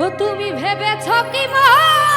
ও তুমি ভেবেছ কি মনে